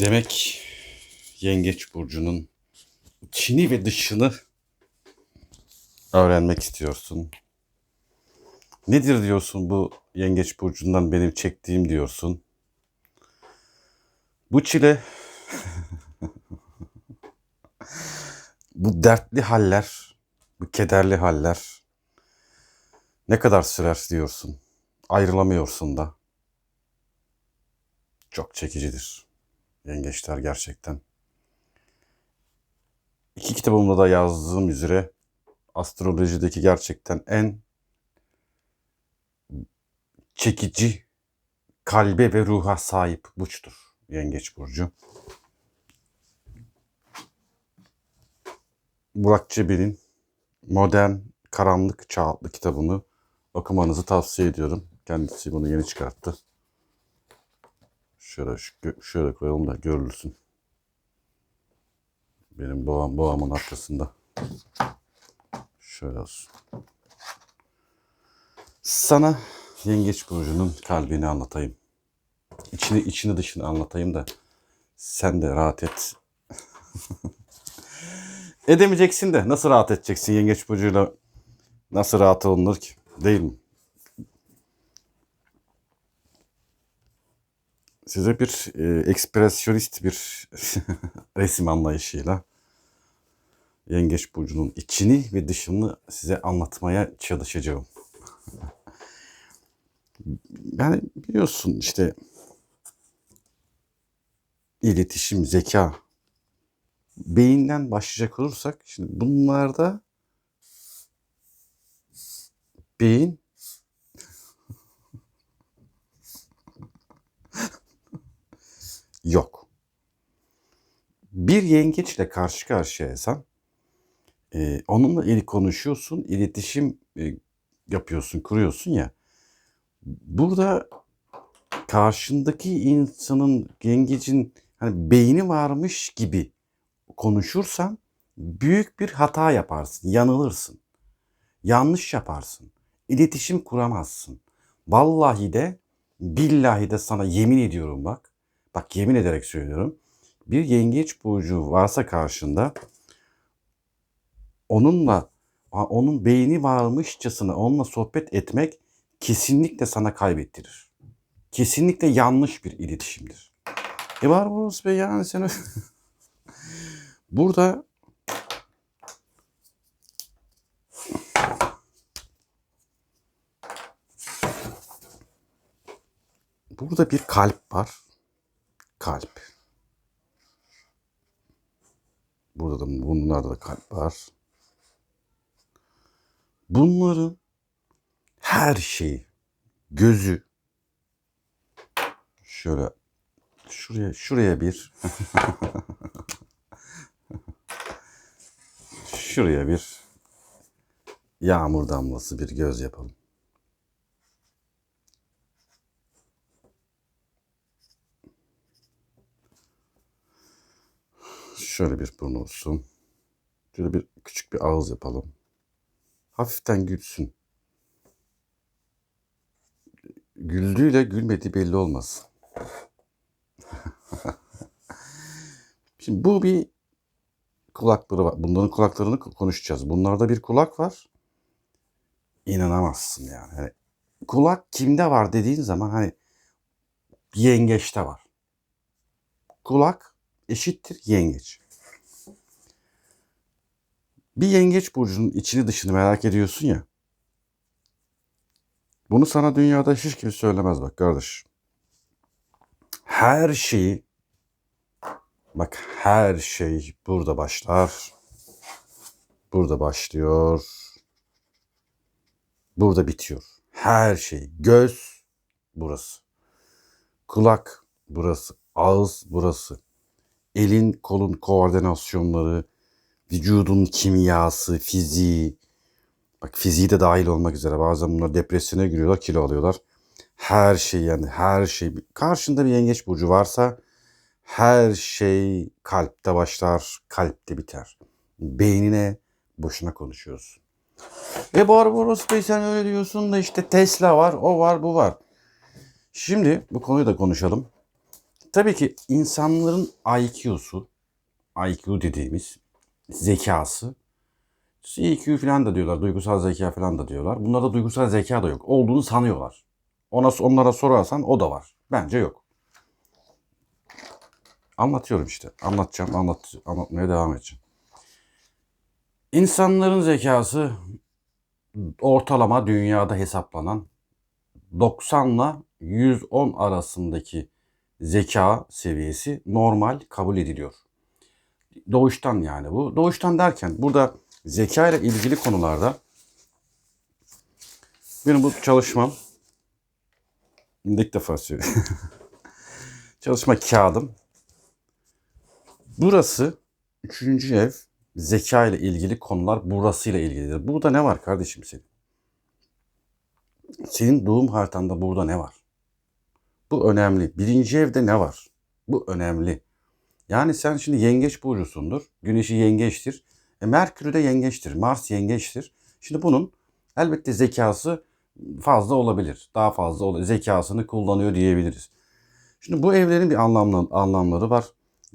Demek Yengeç Burcu'nun içini ve dışını öğrenmek istiyorsun. Nedir diyorsun bu Yengeç Burcu'ndan benim çektiğim diyorsun. Bu çile, bu dertli haller, bu kederli haller ne kadar sürer diyorsun. Ayrılamıyorsun da. Çok çekicidir. Yengeçler gerçekten. İki kitabımda da yazdığım üzere astrolojideki gerçekten en çekici kalbe ve ruha sahip burçtur Yengeç Burcu. Burak Çebi'nin Modern Karanlık Çağ adlı kitabını okumanızı tavsiye ediyorum. Kendisi bunu yeni çıkarttı. Şöyle şöyle koyalım da görülsün. Benim boğam boğamın arkasında. Şöyle olsun. Sana Yengeç Burcu'nun kalbini anlatayım. İçini içini dışını anlatayım da sen de rahat et. Edemeyeceksin de nasıl rahat edeceksin Yengeç Burcu'yla nasıl rahat olunur ki? Değil mi? Size bir e, ekspresyonist bir resim anlayışıyla Yengeç Burcu'nun içini ve dışını size anlatmaya çalışacağım. Yani biliyorsun işte iletişim, zeka, beyinden başlayacak olursak şimdi bunlarda beyin yok. Bir yengeçle karşı karşıyaysan e, onunla ilk konuşuyorsun, iletişim e, yapıyorsun, kuruyorsun ya. Burada karşındaki insanın, yengecin hani beyni varmış gibi konuşursan büyük bir hata yaparsın, yanılırsın. Yanlış yaparsın. İletişim kuramazsın. Vallahi de billahi de sana yemin ediyorum bak. Bak yemin ederek söylüyorum. Bir yengeç burcu varsa karşında onunla onun beyni varmışçasına onunla sohbet etmek kesinlikle sana kaybettirir. Kesinlikle yanlış bir iletişimdir. E var Boris Bey yani sen burada burada bir kalp var. Kalp. Burada da bunlarda da kalp var. Bunların her şeyi gözü şöyle şuraya şuraya bir şuraya bir yağmur damlası bir göz yapalım. Şöyle bir burnu olsun. Şöyle bir küçük bir ağız yapalım. Hafiften gülsün. Güldüğüyle gülmediği belli olmaz. Şimdi bu bir kulakları var. Bunların kulaklarını konuşacağız. Bunlarda bir kulak var. İnanamazsın yani. Hani kulak kimde var dediğin zaman hani yengeçte var. Kulak eşittir yengeç. Bir yengeç burcunun içini dışını merak ediyorsun ya. Bunu sana dünyada hiç kimse söylemez bak kardeş. Her şeyi bak her şey burada başlar. Burada başlıyor. Burada bitiyor. Her şey. Göz burası. Kulak burası. Ağız burası. Elin kolun koordinasyonları, vücudun kimyası, fiziği, bak fiziği de dahil olmak üzere bazen bunlar depresyona giriyorlar, kilo alıyorlar. Her şey yani her şey. Karşında bir yengeç burcu varsa her şey kalpte başlar, kalpte biter. Beynine boşuna konuşuyorsun. E Barbaros Bey sen öyle diyorsun da işte Tesla var, o var, bu var. Şimdi bu konuyu da konuşalım. Tabii ki insanların IQ'su, IQ dediğimiz zekası, EQ falan da diyorlar, duygusal zeka falan da diyorlar. Bunlarda duygusal zeka da yok. Olduğunu sanıyorlar. Ona, onlara sorarsan o da var. Bence yok. Anlatıyorum işte. Anlatacağım, anlat, anlatmaya devam edeceğim. İnsanların zekası ortalama dünyada hesaplanan 90 ile 110 arasındaki zeka seviyesi normal kabul ediliyor. Doğuştan yani bu. Doğuştan derken burada zeka ile ilgili konularda benim bu çalışmam ilk defa söylüyorum. Çalışma kağıdım. Burası üçüncü ev zeka ile ilgili konular burasıyla ilgilidir. Burada ne var kardeşim senin? Senin doğum haritanda burada ne var? Bu önemli. Birinci evde ne var? Bu önemli. Yani sen şimdi yengeç burcusundur. Güneşi yengeçtir. E, Merkür de yengeçtir. Mars yengeçtir. Şimdi bunun elbette zekası fazla olabilir. Daha fazla ol- zekasını kullanıyor diyebiliriz. Şimdi bu evlerin bir anlamlı, anlamları var.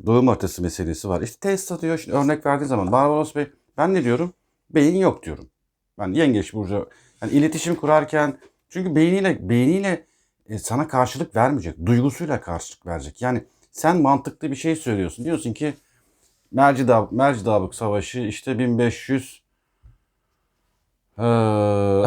Doğum haritası meselesi var. İşte test diyor. Şimdi örnek verdiği zaman Barbaros Bey ben ne diyorum? Beyin yok diyorum. Ben yengeç burcu. Yani iletişim kurarken çünkü beyniyle beyniyle e, sana karşılık vermeyecek. Duygusuyla karşılık verecek. Yani sen mantıklı bir şey söylüyorsun. Diyorsun ki Mercidab Mercidabık Savaşı işte 1500 Eee,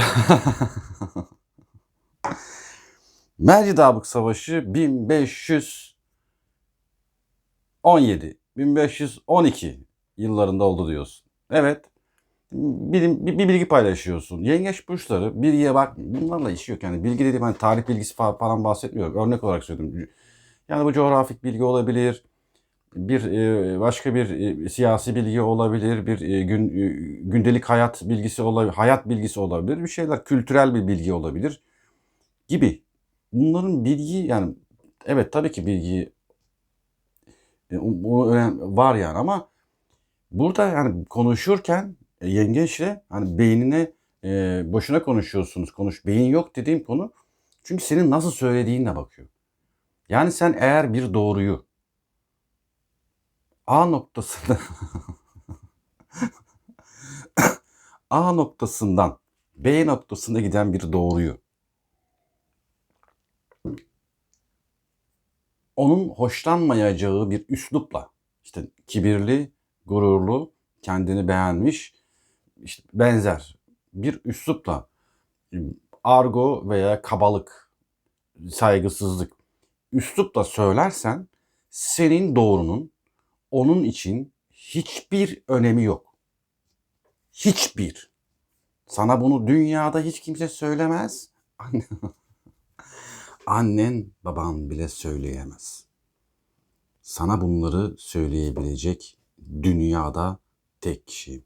Mercidabık Savaşı 1517 1512 yıllarında oldu diyorsun. Evet. Bir, bir, bir bilgi paylaşıyorsun. Yengeç burçları bilgiye bak bunlarla işi yok. Yani bilgi dediğim hani tarih bilgisi fa- falan bahsetmiyorum. Örnek olarak söyledim. Yani bu coğrafik bilgi olabilir. Bir e, başka bir e, siyasi bilgi olabilir. Bir e, gün gündelik hayat bilgisi olabilir. Hayat bilgisi olabilir. Bir şeyler kültürel bir bilgi olabilir gibi. Bunların bilgi yani evet tabii ki bilgi var yani ama burada yani konuşurken e, yengeçle hani beynine e, boşuna konuşuyorsunuz. Konuş beyin yok dediğim konu çünkü senin nasıl söylediğinle bakıyor. Yani sen eğer bir doğruyu A noktasında A noktasından B noktasına giden bir doğruyu onun hoşlanmayacağı bir üslupla işte kibirli, gururlu, kendini beğenmiş işte benzer bir üslupla argo veya kabalık, saygısızlık üslupla söylersen senin doğrunun onun için hiçbir önemi yok. Hiçbir. Sana bunu dünyada hiç kimse söylemez. Anne- Annen, baban bile söyleyemez. Sana bunları söyleyebilecek dünyada tek kişi.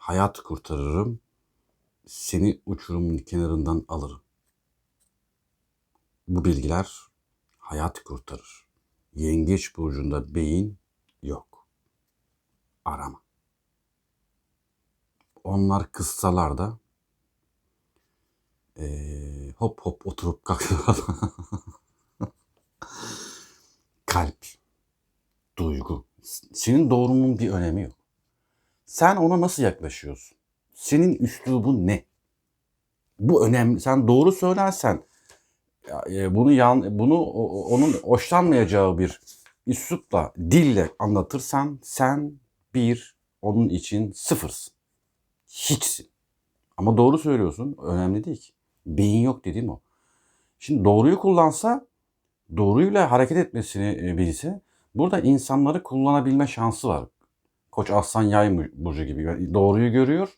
Hayat kurtarırım, seni uçurumun kenarından alırım. Bu bilgiler hayat kurtarır. Yengeç burcunda beyin yok. Arama. Onlar kıssalar da eee, hop hop oturup kalkıyorlar. Kalp, duygu. Senin doğrumun bir önemi yok. Sen ona nasıl yaklaşıyorsun? Senin üslubun ne? Bu önemli. Sen doğru söylersen e, bunu yan, bunu onun hoşlanmayacağı bir üslupla, dille anlatırsan sen bir onun için sıfırsın. Hiçsin. Ama doğru söylüyorsun. Önemli değil ki. Beyin yok dediğim o. Şimdi doğruyu kullansa, doğruyla hareket etmesini e, bilse burada insanları kullanabilme şansı var. Koç aslan yay burcu gibi. Doğruyu görüyor.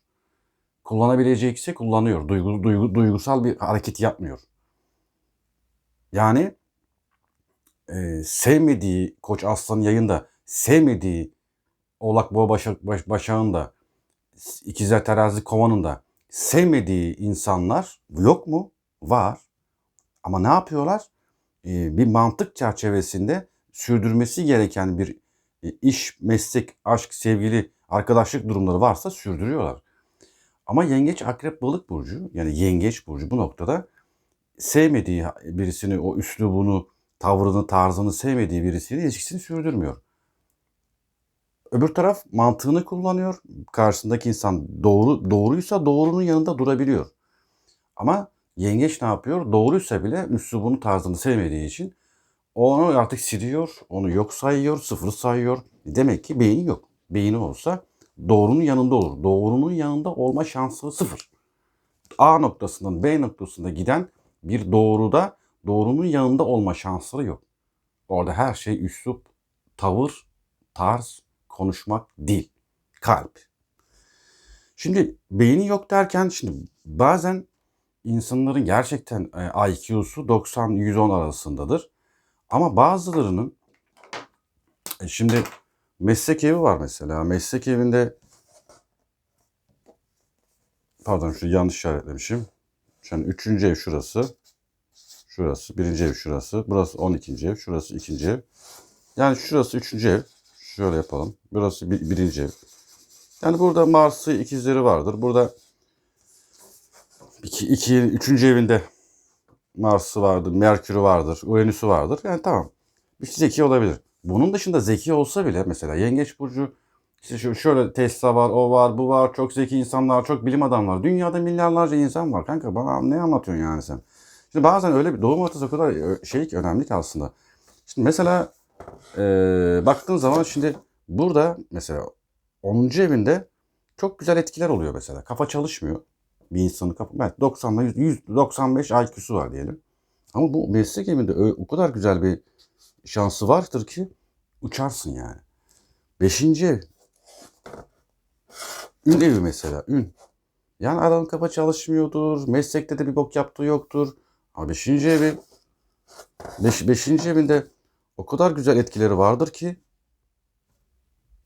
Kullanabilecekse kullanıyor. Duygu, duygu, duygusal bir hareket yapmıyor. Yani e, sevmediği Koç Aslan yayında sevmediği Oğlak Boğa Başak, Baş, Başak'ın da İkizler Terazi Kovan'ın da sevmediği insanlar yok mu? Var. Ama ne yapıyorlar? E, bir mantık çerçevesinde sürdürmesi gereken bir iş, meslek, aşk, sevgili, arkadaşlık durumları varsa sürdürüyorlar. Ama yengeç akrep balık burcu yani yengeç burcu bu noktada sevmediği birisini o üslubunu tavrını, tarzını sevmediği birisiyle ilişkisini sürdürmüyor. Öbür taraf mantığını kullanıyor. Karşısındaki insan doğru doğruysa doğrunun yanında durabiliyor. Ama yengeç ne yapıyor? Doğruysa bile üslubunu, tarzını sevmediği için onu artık siliyor, onu yok sayıyor, sıfır sayıyor. Demek ki beyni yok. Beyni olsa doğrunun yanında olur. Doğrunun yanında olma şansı sıfır. A noktasından B noktasına giden bir doğruda doğrunun yanında olma şansları yok. Orada her şey üslup, tavır, tarz, konuşmak, dil, kalp. Şimdi beyni yok derken şimdi bazen insanların gerçekten e, IQ'su 90-110 arasındadır. Ama bazılarının e, şimdi meslek evi var mesela. Meslek evinde pardon şu yanlış işaretlemişim. Şimdi üçüncü ev şurası. Şurası. Birinci ev şurası. Burası 12. ev. Şurası ikinci ev. Yani şurası üçüncü ev. Şöyle yapalım. Burası bir, birinci ev. Yani burada Mars'ı ikizleri vardır. Burada iki, iki, üçüncü evinde Mars'ı vardır, Merkür'ü vardır, Uranüs'ü vardır. Yani tamam. Şey zeki olabilir. Bunun dışında zeki olsa bile mesela Yengeç Burcu işte şöyle Tesla var, o var, bu var, çok zeki insanlar, çok bilim adamları. Dünyada milyarlarca insan var. Kanka bana ne anlatıyorsun yani sen? Şimdi bazen öyle bir doğum haritası o kadar ö- şey ki önemli ki aslında. Şimdi mesela eee baktığın zaman şimdi burada mesela 10. evinde çok güzel etkiler oluyor mesela. Kafa çalışmıyor. Bir insanın kafa evet 90 ile 100, 195 IQ'su var diyelim. Ama bu meslek evinde o kadar güzel bir şansı vardır ki uçarsın yani. Beşinci ev. Ün evi mesela. Ün. Yani adamın kafa çalışmıyordur. Meslekte de bir bok yaptığı yoktur. Ama beşinci evi beş, beşinci evinde o kadar güzel etkileri vardır ki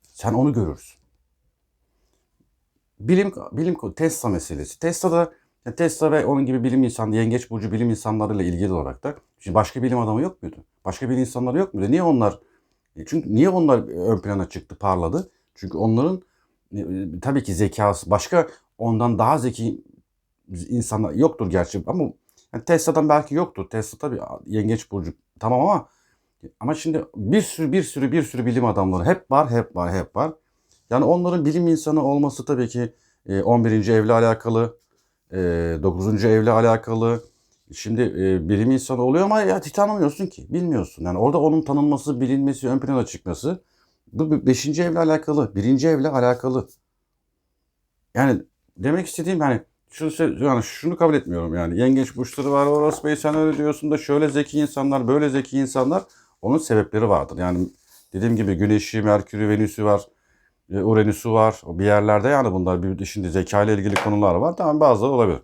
sen onu görürsün. Bilim, bilim Tesla meselesi. Tesla'da yani Tesla ve onun gibi bilim insanı, yengeç burcu bilim insanlarıyla ilgili olarak da şimdi başka bilim adamı yok muydu? Başka bilim insanları yok muydu? Niye onlar e, çünkü niye onlar ön plana çıktı, parladı? Çünkü onların e, tabii ki zekası başka ondan daha zeki insanlar yoktur gerçi ama yani Tesla'dan belki yoktur. Tesla tabii yengeç burcu tamam ama ama şimdi bir sürü bir sürü bir sürü bilim adamları hep var, hep var, hep var. Yani onların bilim insanı olması tabii ki e, 11. evle alakalı, e, 9. evle alakalı. Şimdi e, bilim insanı oluyor ama ya tanımıyorsun ki, bilmiyorsun. Yani orada onun tanınması, bilinmesi, ön plana çıkması bu 5. evle alakalı, 1. evle alakalı. Yani demek istediğim yani şunu, yani şunu kabul etmiyorum yani. Yengeç burçları var orası Bey sen öyle diyorsun da şöyle zeki insanlar, böyle zeki insanlar onun sebepleri vardır. Yani dediğim gibi Güneş'i, Merkür'ü, Venüs'ü var. E, Uranüs'ü var. Bir yerlerde yani bunlar bir şimdi zeka ile ilgili konular var. Tamam bazıları olabilir.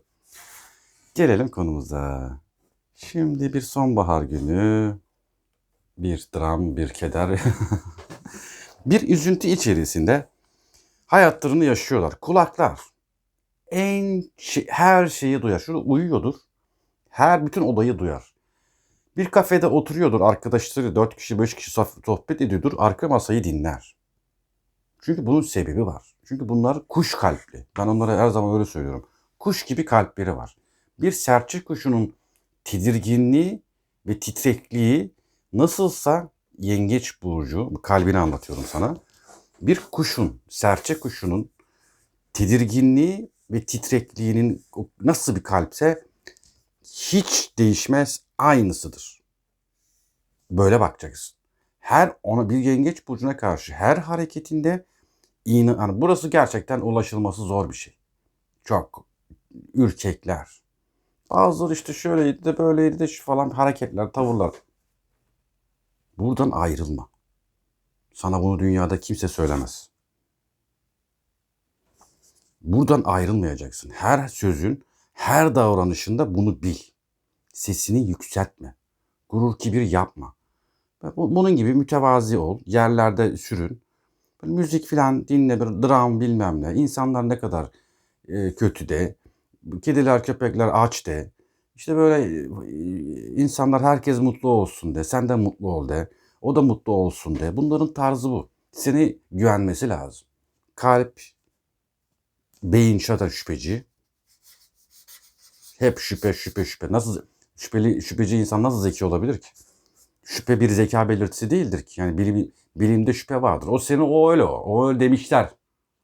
Gelelim konumuza. Şimdi bir sonbahar günü. Bir dram, bir keder. bir üzüntü içerisinde hayatlarını yaşıyorlar. Kulaklar en şey- her şeyi duyar. Şurada uyuyordur. Her bütün odayı duyar. Bir kafede oturuyordur. Arkadaşları 4 kişi 5 kişi soh- sohbet ediyordur. Arka masayı dinler. Çünkü bunun sebebi var. Çünkü bunlar kuş kalpli. Ben onlara her zaman öyle söylüyorum. Kuş gibi kalpleri var. Bir serçe kuşunun tedirginliği ve titrekliği nasılsa yengeç burcu, bu kalbini anlatıyorum sana. Bir kuşun, serçe kuşunun tedirginliği ve titrekliğinin nasıl bir kalpse hiç değişmez, aynısıdır. Böyle bakacaksın. Her ona bir yengeç burcuna karşı her hareketinde iğne hani burası gerçekten ulaşılması zor bir şey. Çok ürkekler. Bazıları işte şöyleydi de böyleydi de şu falan hareketler, tavırlar. Buradan ayrılma. Sana bunu dünyada kimse söylemez. Buradan ayrılmayacaksın. Her sözün, her davranışında bunu bil. Sesini yükseltme. Gurur kibir yapma. Bu- Bunun gibi mütevazi ol. Yerlerde sürün. Böyle müzik filan dinle, bir dram bilmem ne. İnsanlar ne kadar e, kötü de. Kediler, köpekler aç de. İşte böyle e, insanlar herkes mutlu olsun de. Sen de mutlu ol de. O da mutlu olsun de. Bunların tarzı bu. Seni güvenmesi lazım. Kalp, beyin zaten şüpheci. Hep şüphe, şüphe, şüphe. Nasıl şüpheli, şüpheci insan nasıl zeki olabilir ki? şüphe bir zeka belirtisi değildir ki. Yani bilim, bilimde şüphe vardır. O senin o öyle o. O öyle demişler.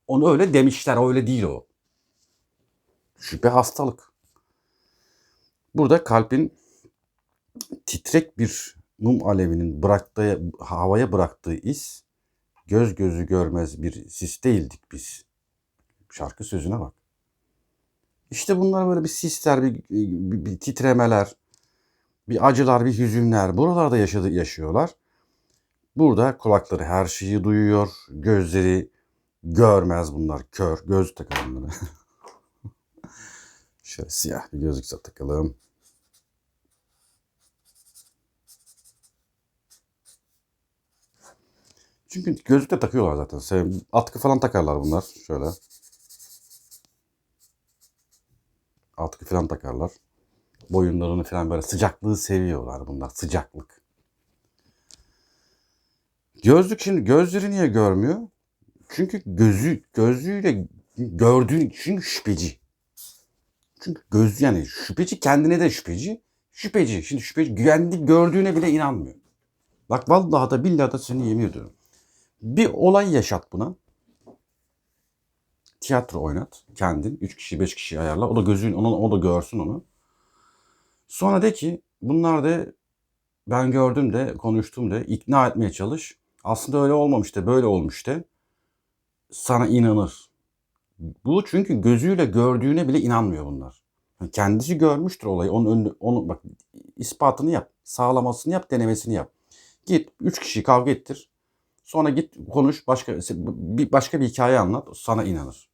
Onu öyle demişler. O öyle değil o. Şüphe hastalık. Burada kalbin titrek bir mum alevinin bıraktığı, havaya bıraktığı iz göz gözü görmez bir sis değildik biz. Şarkı sözüne bak. İşte bunlar böyle bir sisler, bir, bir, bir titremeler, bir acılar, bir hüzünler. Buralarda yaşadı, yaşıyorlar. Burada kulakları her şeyi duyuyor, gözleri görmez bunlar, kör. Göz takalım bunlara. Şöyle siyah bir gözlük takalım. Çünkü gözlük de takıyorlar zaten. Atkı falan takarlar bunlar. Şöyle. Atkı falan takarlar. Boyunlarını falan böyle sıcaklığı seviyorlar bunlar. Sıcaklık. Gözlük şimdi gözleri niye görmüyor? Çünkü gözü gözlüğüyle gördüğün çünkü şüpheci. Çünkü göz yani şüpheci kendine de şüpheci. Şüpheci. Şimdi şüpheci kendi gördüğüne bile inanmıyor. Bak vallahi da billahi da seni yemin ediyorum. Bir olay yaşat buna. Tiyatro oynat kendin. Üç kişi beş kişi ayarla. O da gözün onu, o da görsün onu. Sonra de ki bunlar da ben gördüm de konuştum de ikna etmeye çalış. Aslında öyle olmamış da böyle olmuş de sana inanır. Bu çünkü gözüyle gördüğüne bile inanmıyor bunlar. Kendisi görmüştür olayı. Onun önünde, onu bak ispatını yap. Sağlamasını yap, denemesini yap. Git üç kişi kavga ettir. Sonra git konuş başka bir başka bir hikaye anlat. Sana inanır.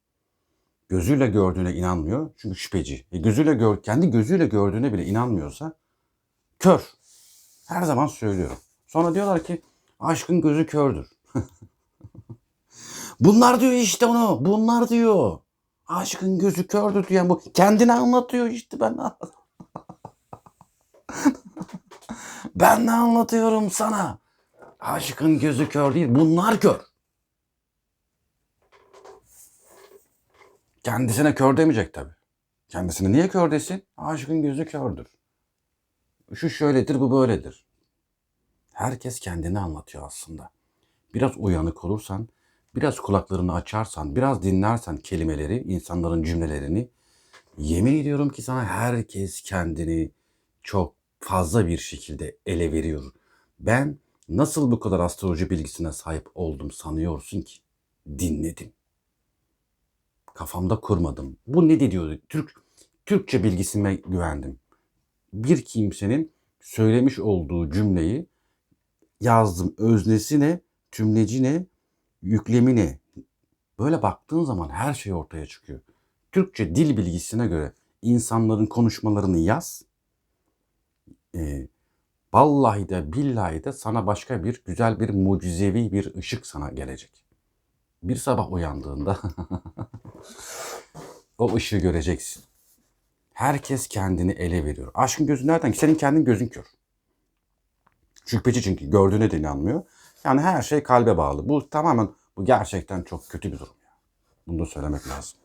Gözüyle gördüğüne inanmıyor. Çünkü şüpheci. E gözüyle gör, kendi gözüyle gördüğüne bile inanmıyorsa kör. Her zaman söylüyorum. Sonra diyorlar ki aşkın gözü kördür. Bunlar diyor işte onu. Bunlar diyor. Aşkın gözü kördür diyen bu. Kendini anlatıyor işte ben. ben ne anlatıyorum sana? Aşkın gözü kör değil. Bunlar kör. Kendisine kör demeyecek tabii. Kendisine niye kör desin? Aşkın gözü kördür. Şu şöyledir, bu böyledir. Herkes kendini anlatıyor aslında. Biraz uyanık olursan, biraz kulaklarını açarsan, biraz dinlersen kelimeleri, insanların cümlelerini, yemin ediyorum ki sana herkes kendini çok fazla bir şekilde ele veriyor. Ben nasıl bu kadar astroloji bilgisine sahip oldum sanıyorsun ki? Dinledim. Kafamda kurmadım. Bu ne diyordu? Türk Türkçe bilgisime güvendim. Bir kimsenin söylemiş olduğu cümleyi yazdım. Öznesi ne, tümleci ne, yüklemi ne? Böyle baktığın zaman her şey ortaya çıkıyor. Türkçe dil bilgisine göre insanların konuşmalarını yaz. Ee, vallahi de billahi de sana başka bir güzel bir mucizevi bir ışık sana gelecek. Bir sabah uyandığında o ışığı göreceksin. Herkes kendini ele veriyor. Aşkın gözü nereden ki? Senin kendin gözün kör. Şüpheci çünkü gördüğüne de inanmıyor. Yani her şey kalbe bağlı. Bu tamamen bu gerçekten çok kötü bir durum. Bunu da söylemek lazım.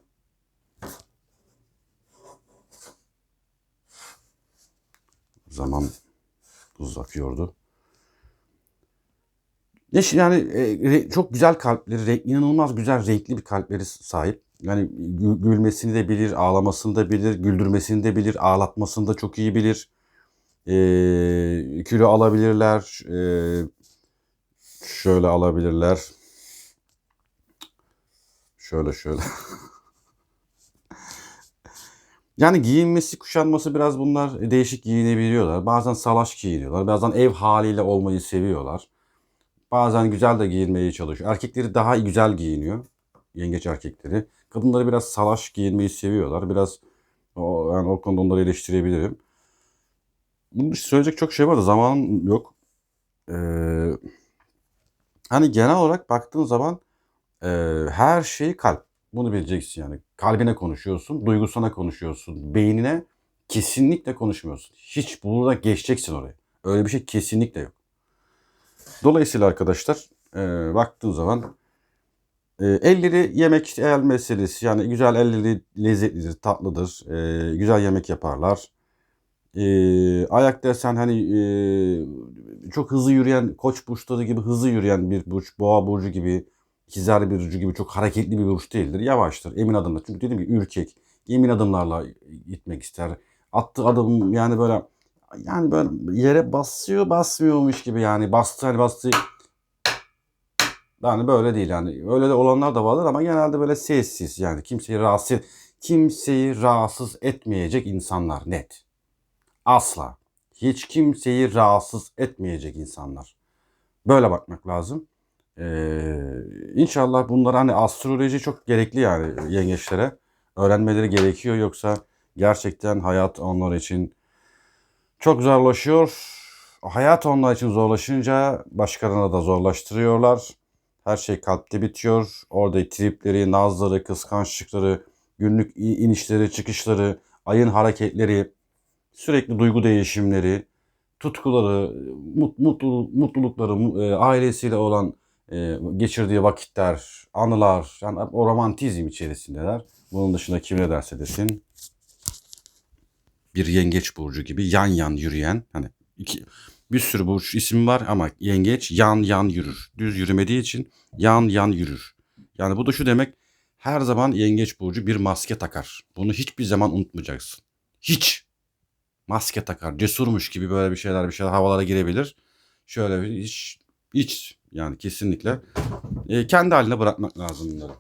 Zaman. Ne şey- yani e, çok güzel kalpleri, inanılmaz güzel renkli bir kalpleri sahip. Yani gü- gülmesini de bilir, ağlamasını da bilir, güldürmesini de bilir, ağlatmasını da çok iyi bilir. E, kilo alabilirler, e, şöyle alabilirler. Şöyle şöyle. Yani giyinmesi, kuşanması biraz bunlar değişik giyinebiliyorlar. Bazen salaş giyiniyorlar. Bazen ev haliyle olmayı seviyorlar. Bazen güzel de giyinmeye çalışıyor. Erkekleri daha güzel giyiniyor. Yengeç erkekleri. Kadınları biraz salaş giyinmeyi seviyorlar. Biraz o, yani o konuda onları eleştirebilirim. Bunun için söyleyecek çok şey var da zamanım yok. Ee, hani genel olarak baktığın zaman e, her şey kalp. Bunu bileceksin yani. Kalbine konuşuyorsun, duygusuna konuşuyorsun, beynine kesinlikle konuşmuyorsun. Hiç burada geçeceksin oraya. Öyle bir şey kesinlikle yok. Dolayısıyla arkadaşlar e, baktığın zaman e, elleri yemek el meselesi yani güzel elleri lezzetlidir, tatlıdır, e, güzel yemek yaparlar. Ee, ayak desen hani ee, çok hızlı yürüyen koç burçları gibi hızlı yürüyen bir burç, boğa burcu gibi, ikizler burcu gibi çok hareketli bir burç değildir. Yavaştır, emin adımlar. Çünkü dediğim gibi ürkek, emin adımlarla gitmek ister. Attığı adım yani böyle yani böyle yere basıyor basmıyormuş gibi yani bastı hani bastı yani böyle değil yani. Öyle de olanlar da vardır ama genelde böyle sessiz yani kimseyi rahatsız kimseyi rahatsız etmeyecek insanlar net. Asla. Hiç kimseyi rahatsız etmeyecek insanlar. Böyle bakmak lazım. Ee, inşallah bunlar hani astroloji çok gerekli yani yengeçlere. Öğrenmeleri gerekiyor yoksa gerçekten hayat onlar için çok zorlaşıyor. Hayat onlar için zorlaşınca başkalarına da zorlaştırıyorlar. Her şey kalpte bitiyor. Orada tripleri, nazları, kıskançlıkları, günlük inişleri, çıkışları, ayın hareketleri, sürekli duygu değişimleri, tutkuları, mut, mutlu, mutlulukları, mu- e, ailesiyle olan e, geçirdiği vakitler, anılar, yani o romantizm içerisindeler. Bunun dışında kim ne derse desin bir yengeç burcu gibi yan yan yürüyen hani iki, bir sürü burç isim var ama yengeç yan yan yürür. Düz yürümediği için yan yan yürür. Yani bu da şu demek her zaman yengeç burcu bir maske takar. Bunu hiçbir zaman unutmayacaksın. Hiç maske takar. Cesurmuş gibi böyle bir şeyler bir şeyler havalara girebilir. Şöyle bir hiç hiç yani kesinlikle e, kendi haline bırakmak lazım bunları.